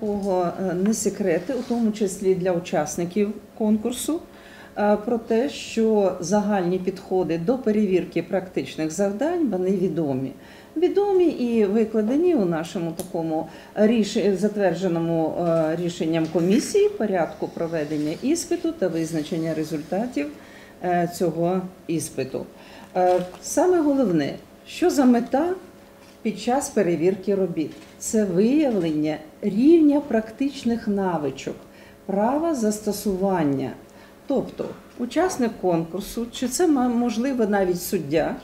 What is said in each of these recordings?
кого е, не секрети, у тому числі для учасників конкурсу, е, про те, що загальні підходи до перевірки практичних завдань вони відомі. Відомі і викладені у нашому такому затвердженому е, рішенням комісії порядку проведення іспиту та визначення результатів цього іспиту. Саме головне, що за мета під час перевірки робіт. Це виявлення рівня практичних навичок, права застосування. Тобто, учасник конкурсу, чи це можливо навіть суддя,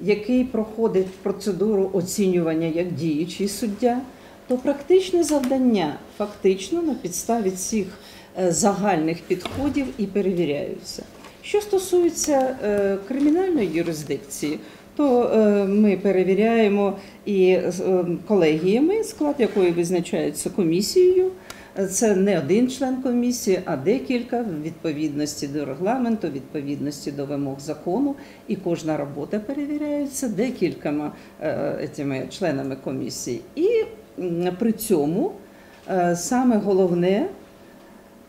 який проходить процедуру оцінювання як діючий суддя, то практичне завдання фактично на підставі цих е, загальних підходів і перевіряються. Що стосується е, кримінальної юрисдикції, то е, ми перевіряємо і е, колегіями, склад якої визначається комісією. Це не один член комісії, а декілька в відповідності до регламенту, відповідності до вимог закону. І кожна робота перевіряється декількома е, цими членами комісії. І при цьому саме головне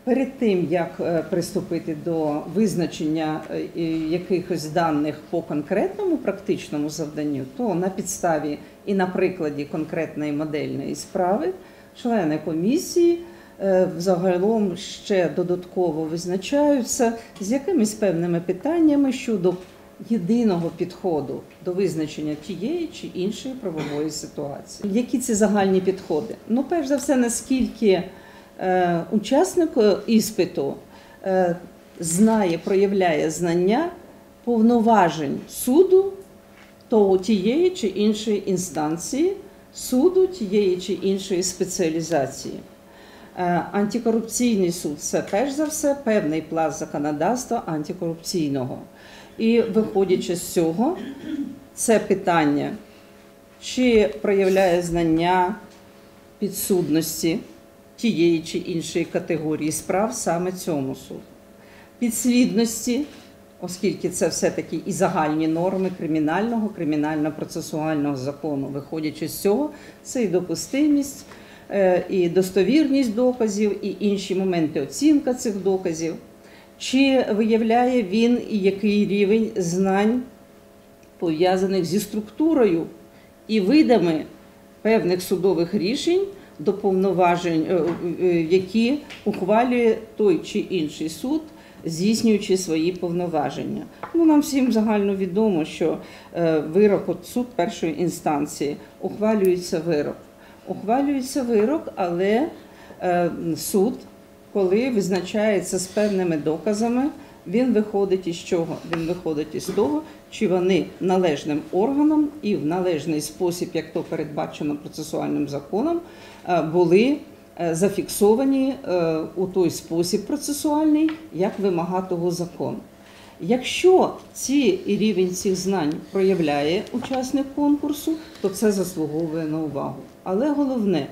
Перед тим як е, приступити до визначення е, якихось даних по конкретному практичному завданню, то на підставі і на прикладі конкретної модельної справи члени комісії е, взагалом ще додатково визначаються з якимись певними питаннями щодо єдиного підходу до визначення тієї чи іншої правової ситуації. Які ці загальні підходи? Ну, перш за все, наскільки учасник е, іспиту е, знає, проявляє знання повноважень суду то тієї чи іншої інстанції, суду тієї чи іншої спеціалізації. Е, Антикорупційний суд це перш за все певний пласт законодавства антикорупційного. І виходячи з цього, це питання, чи проявляє знання підсудності тієї чи іншої категорії справ саме цьому суду. Підслідності, оскільки це все-таки і загальні норми кримінального, кримінально-процесуального закону, виходячи з цього, це і допустимість, е, і достовірність доказів, і інші моменти оцінка цих доказів. Чи виявляє він і який рівень знань пов'язаних зі структурою і видами певних судових рішень до повноважень, е, е, які ухвалює той чи інший суд, здійснюючи свої повноваження. Ну, нам всім загально відомо, що е, вирок от суд першої інстанції ухвалюється вирок. Ухвалюється вирок, але е, суд, коли визначається з певними доказами, він виходить із чого? Він виходить із того, чи вони належним органом і в належний спосіб, як то передбачено процесуальним законом, е, були е, зафіксовані е, у той спосіб процесуальний, як вимога того закону. Якщо ці рівень цих знань проявляє учасник конкурсу, то це заслуговує на увагу. Але головне,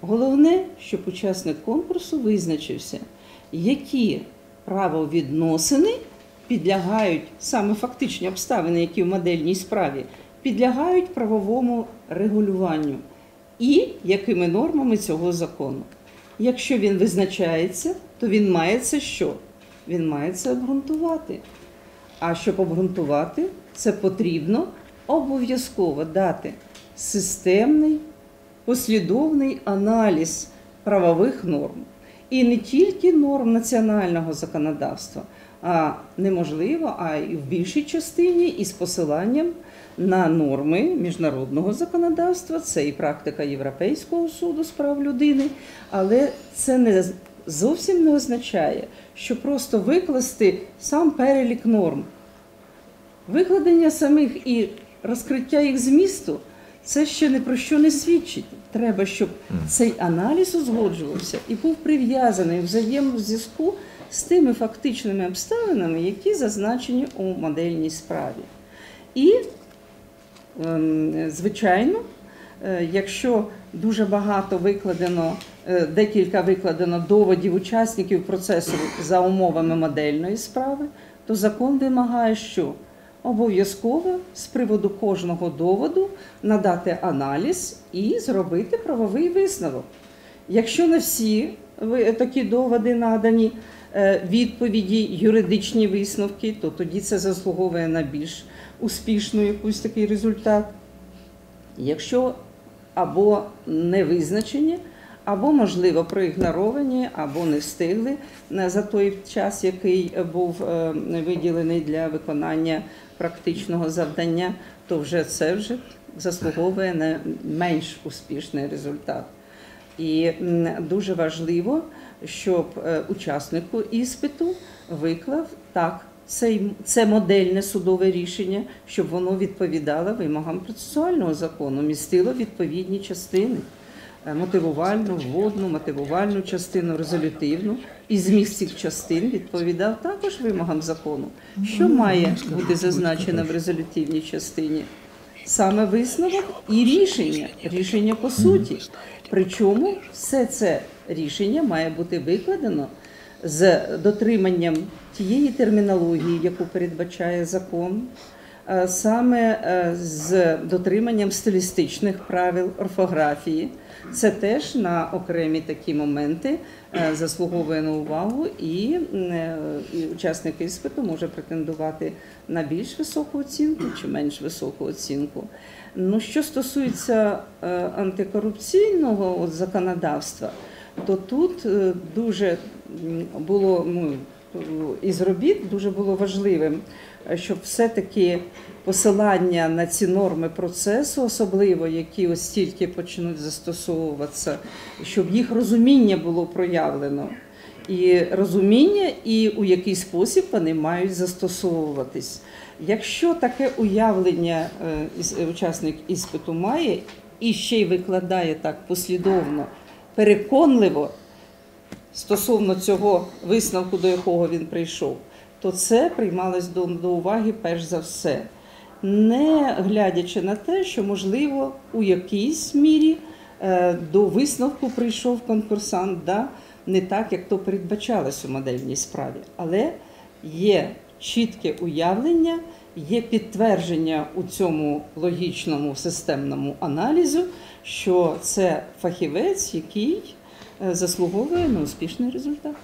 головне, щоб учасник конкурсу визначився, які правовідносини підлягають саме фактичні обставини, які в модельній справі, підлягають правовому регулюванню і якими нормами цього закону. Якщо він визначається, то він має це що? Він має це обґрунтувати. А щоб обґрунтувати, це потрібно обов'язково дати системний, послідовний аналіз правових норм. І не тільки норм національного законодавства, а неможливо, а й в більшій частині із посиланням на норми міжнародного законодавства, це і практика Європейського суду з прав людини, але це не зовсім не означає, що просто викласти сам перелік норм. Викладення самих і розкриття їх змісту це ще не про що не свідчить. Треба, щоб цей аналіз узгоджувався і був прив'язаний в взаємозв'язку з тими фактичними обставинами, які зазначені у модельній справі. І, ем, звичайно, е, якщо дуже багато викладено, е, декілька викладено доводів учасників процесу за умовами модельної справи, то закон вимагає, що обов'язково з приводу кожного доводу надати аналіз і зробити правовий висновок. Якщо не всі такі доводи надані, е, відповіді, юридичні висновки, то тоді це заслуговує на більш успішну якийсь такий результат. Якщо або не визначені, або, можливо, проігноровані, або не встигли е, за той час, який був е, виділений для виконання практичного завдання, то вже це вже заслуговує на менш успішний результат. І дуже важливо, щоб е, учаснику іспиту виклав так. Це модельне судове рішення, щоб воно відповідало вимогам процесуального закону, містило відповідні частини мотивувальну, вводну, мотивувальну частину, резолютивну. І зміст цих частин відповідав також вимогам закону. Що має бути зазначено в резолютивній частині? Саме висновок і рішення, рішення по суті. Причому все це рішення має бути викладено з дотриманням тієї термінології, яку передбачає закон, е, саме е, з дотриманням стилістичних правил орфографії. Це теж на окремі такі моменти е, заслуговує на увагу, і, е, учасник іспиту може претендувати на більш високу оцінку чи менш високу оцінку. Ну, що стосується е, антикорупційного законодавства, то тут е, дуже було ну, із робіт дуже було важливим, щоб все-таки посилання на ці норми процесу, особливо які ось тільки почнуть застосовуватися, щоб їх розуміння було проявлено. І розуміння, і у який спосіб вони мають застосовуватись. Якщо таке уявлення е, учасник іспиту має і ще й викладає так послідовно, переконливо стосовно цього висновку, до якого він прийшов, то це приймалось до, до уваги перш за все, не глядячи на те, що можливо у якійсь мірі е, до висновку прийшов конкурсант, да, не так, як то передбачалось у модельній справі, але є чітке уявлення, є підтвердження у цьому логічному системному аналізу, що це фахівець, який заслуговує на успішний результат.